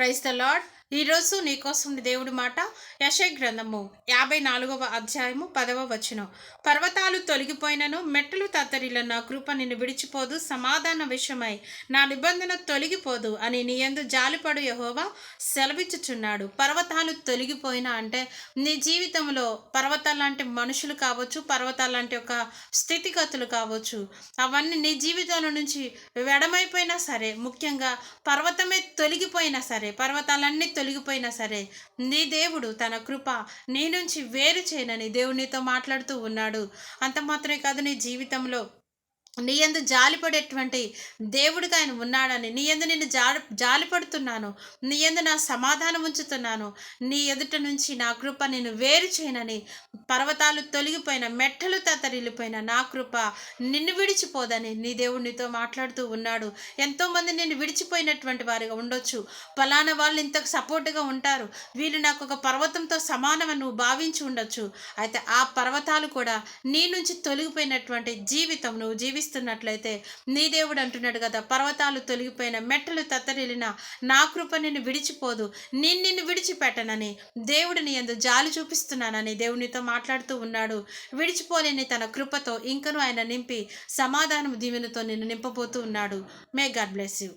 Praise the Lord. ఈరోజు నీకోసం దేవుడి మాట యశ గ్రంథము యాభై నాలుగవ అధ్యాయము పదవ వచనం. పర్వతాలు తొలగిపోయినను మెట్టలు తత్తరిల నా కృప నిన్ను విడిచిపోదు సమాధాన విషయమై నా నిబంధన తొలగిపోదు అని నీ ఎందు జాలిపడు యహోవా సెలవిచ్చుచున్నాడు. పర్వతాలు తొలగిపోయినా అంటే నీ జీవితంలో పర్వతాలాంటి మనుషులు కావచ్చు పర్వతాలు లాంటి ఒక స్థితిగతులు కావచ్చు అవన్నీ నీ జీవితంలో నుంచి వెడమైపోయినా సరే ముఖ్యంగా పర్వతమే తొలగిపోయినా సరే పర్వతాలన్నీ తొలగిపోయినా సరే నీ దేవుడు తన కృప నీ నుంచి వేరు చేయనని దేవునితో మాట్లాడుతూ ఉన్నాడు. అంత మాత్రమే కాదు నీ జీవితంలో నీ ఎందు జాలిపడేటువంటి దేవుడిగా ఆయన ఉన్నాడని నీ ఎందు నేను జాలి జాలిపడుతున్నాను నీ ఎందు నా సమాధానం ఉంచుతున్నాను నీ ఎదుట నుంచి నా కృప నేను వేరు చేయనని పర్వతాలు తొలగిపోయిన మెట్టలు తతరిల్లిపోయిన నా కృప నిన్ను విడిచిపోదని నీ దేవుడు నీతో మాట్లాడుతూ ఉన్నాడు. ఎంతోమంది నేను విడిచిపోయినటువంటి వారిగా ఉండొచ్చు. ఫలానా వాళ్ళు ఇంతకు సపోర్ట్గా ఉంటారు. వీళ్ళు నాకు ఒక పర్వతంతో సమానమని నువ్వు భావించి ఉండొచ్చు. అయితే ఆ పర్వతాలు కూడా నీ నుంచి తొలగిపోయినటువంటి జీవితం నువ్వు జీవిస్తున్నట్లయితే నీ దేవుడు అంటున్నాడు కదా పర్వతాలు తొలగిపోయిన మెట్టలు తత్తరిల్లిన నా కృప నిన్ను విడిచిపోదు నేను నిన్ను విడిచిపెట్టనని దేవుడిని ఎందు జాలి చూపిస్తున్నానని దేవునితో మాట్లాడుతూ ఉన్నాడు. విడిచిపోలేని తన కృపతో ఇంకను ఆయన నింపి సమాధానం దీవెనతో నిన్ను నింపబోతూ ఉన్నాడు. May God bless you.